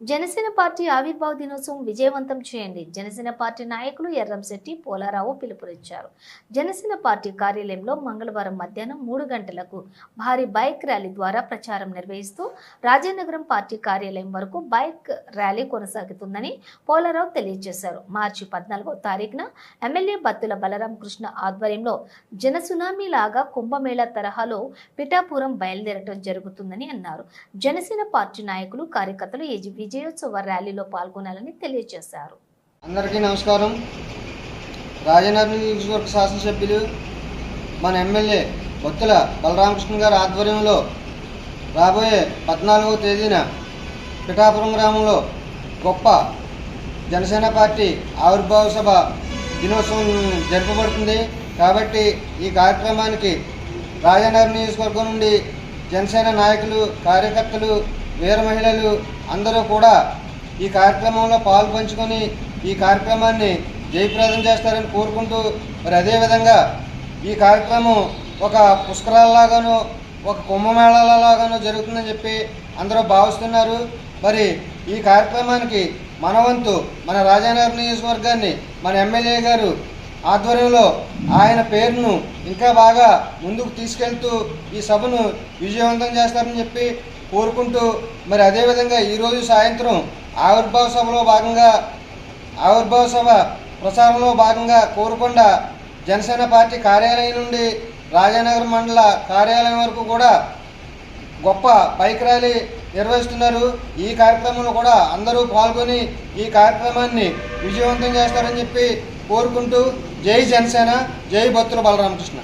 Janasena party ఆవిర్భావ దినోత్సవం విజయవంతం చేయండి. జనసేన పార్టీ నాయకులు ఎర్రంశెట్టి పోలారావు పిలుపునిచ్చారు. జనసేన పార్టీ కార్యాలయంలో మంగళవారం మధ్యాహ్నం మూడు గంటలకు భారీ బైక్ ర్యాలీ ద్వారా ప్రచారం నిర్వహిస్తూ రాజానగరం పార్టీ కార్యాలయం వరకు బైక్ ర్యాలీ కొనసాగుతుందని పోలారావు తెలియజేశారు. మార్చి పద్నాలుగో తారీఖున ఎమ్మెల్యే బత్తుల బలరాం కృష్ణ ఆధ్వర్యంలో జనసునామీ లాగా కుంభమేళా తరహాలో పిఠాపురం బయలుదేరటం జరుగుతుందని అన్నారు. జనసేన పార్టీ నాయకులు కార్యకర్తలు ఈ విజయోత్సవ ర్యాలీలో పాల్గొనాలని తెలియజేశారు. అందరికీ నమస్కారం. రాజనగర్ నియోజకవర్గ శాసనసభ్యులు మన ఎమ్మెల్యే బొత్తుల బలరామకృష్ణ గారి ఆధ్వర్యంలో రాబోయే పద్నాలుగవ తేదీన పిఠాపురం గ్రామంలో గొప్ప జనసేన పార్టీ ఆవిర్భావ సభ దినోత్సవం జరపబడుతుంది. కాబట్టి ఈ కార్యక్రమానికి రాజనగర్ నియోజకవర్గం నుండి జనసేన నాయకులు కార్యకర్తలు వీర మహిళలు అందరూ కూడా ఈ కార్యక్రమంలో పాలు పంచుకొని ఈ కార్యక్రమాన్ని జయప్రదం చేస్తారని కోరుకుంటూ మరి అదేవిధంగా ఈ కార్యక్రమం ఒక పుష్కరాలలాగాను ఒక కుంభమేళాలలాగాను జరుగుతుందని చెప్పి అందరూ భావిస్తున్నారు. మరి ఈ కార్యక్రమానికి మన వంతు మన రాజానగర్ నియోజకవర్గాన్ని మన ఎమ్మెల్యే గారు ఆధ్వర్యంలో ఆయన పేరును ఇంకా బాగా ముందుకు తీసుకెళ్తూ ఈ సభను విజయవంతం చేస్తారని చెప్పి కోరుకుంటూ మరి అదేవిధంగా ఈరోజు సాయంత్రం ఆవిర్భావ సభలో భాగంగా ఆవిర్భావ సభ ప్రచారంలో భాగంగా కోరుకొండ జనసేన పార్టీ కార్యాలయం నుండి రాజానగర్ మండల కార్యాలయం వరకు కూడా గొప్ప బైక్ ర్యాలీ నిర్వహిస్తున్నారు. ఈ కార్యక్రమంలో కూడా అందరూ పాల్గొని ఈ కార్యక్రమాన్ని విజయవంతం చేస్తారని చెప్పి కోరుకుంటూ జై జనసేన జై భక్తుల బలరామకృష్ణ.